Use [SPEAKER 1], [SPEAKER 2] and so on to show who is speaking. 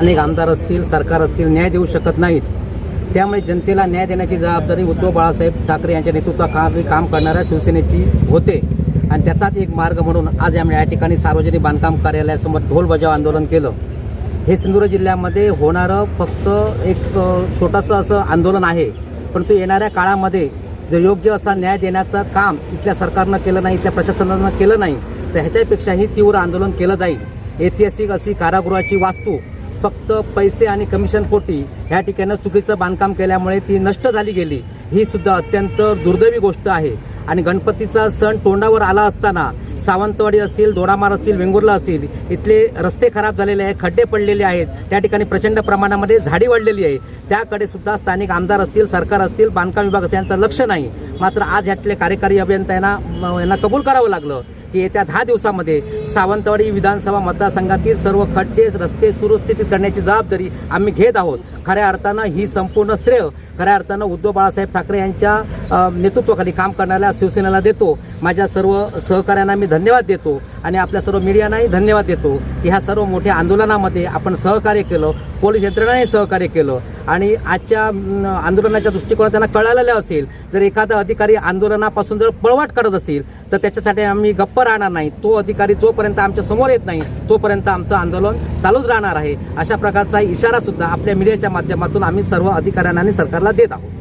[SPEAKER 1] अनेक आमदार असतील सरकार असतील न्याय देऊ शकत नाहीत. त्यामुळे जनतेला न्याय देण्याची जबाबदारी उद्धव बाळासाहेब ठाकरे यांच्या नेतृत्वाखाली काम करणाऱ्या शिवसेनेची होते. आणि त्याचाच एक मार्ग म्हणून आज आम्ही या ठिकाणी सार्वजनिक बांधकाम कार्यालयासमोर ढोल बजाव आंदोलन केलं. हे सिंधुदुर्ग जिल्ह्यामध्ये होणारं फक्त एक छोटंसं असं आंदोलन आहे. परंतु येणाऱ्या काळामध्ये जर योग्य असा न्याय देण्याचं काम इथल्या सरकारनं केलं नाही इथल्या प्रशासनानं केलं नाही तर ह्याच्यापेक्षाही तीव्र आंदोलन केलं जाईल. ऐतिहासिक अशी कारागृहाची वास्तू फक्त पैसे आणि कमिशन पोटी ह्या ठिकाणी चुकीचं बांधकाम केल्यामुळे ती नष्ट झाली गेली. ही सुद्धा अत्यंत दुर्दैवी गोष्ट आहे. आणि गणपतीचा सण तोंडावर आला असताना सावंतवाडी असतील दोडामार असतील वेंगुर्ला असतील इथले रस्ते खराब झालेले आहेत खड्डे पडलेले आहेत त्या ठिकाणी प्रचंड प्रमाणामध्ये झाडी वाढलेली आहे. त्याकडे सुद्धा स्थानिक आमदार असतील सरकार असतील बांधकाम विभाग असतील यांचं लक्ष नाही. मात्र आज ह्यातले कार्यकारी अभियंता यांना यांना कबूल करावं लागलं. की येत्या दहा दिवसामध्ये सावंतवाडी विधानसभा मतदारसंघातील सर्व खड्डे रस्ते सुरुस्थितीत करण्याची जबाबदारी आम्ही घेत आहोत. खऱ्या अर्थानं ही संपूर्ण श्रेय खऱ्या अर्थानं उद्धव बाळासाहेब ठाकरे यांच्या नेतृत्वाखाली काम करणाऱ्या शिवसेनेला देतो. माझ्या सर्व सहकाऱ्यांना मी धन्यवाद देतो आणि आपल्या सर्व मीडियांनाही धन्यवाद देतो की ह्या सर्व मोठ्या आंदोलनामध्ये आपण सहकार्य केलं पोलीस यंत्रणाने सहकार्य केलं आणि आजच्या आंदोलनाच्या दृष्टिकोनात त्यांना कळालेलं असेल जर एखादा अधिकारी आंदोलनापासून जर पळवाट करत असेल तर त्याच्यासाठी आम्ही गप्प राहणार नाही. तो अधिकारी जोपर्यंत आमच्यासमोर येत नाही तोपर्यंत आमचं आंदोलन चालूच राहणार आहे. अशा प्रकारचा इशारा सुद्धा आपल्या मीडियाच्या माध्यमातून आम्ही सर्व अधिकाऱ्यांना आणि सरकारला देत आहोत.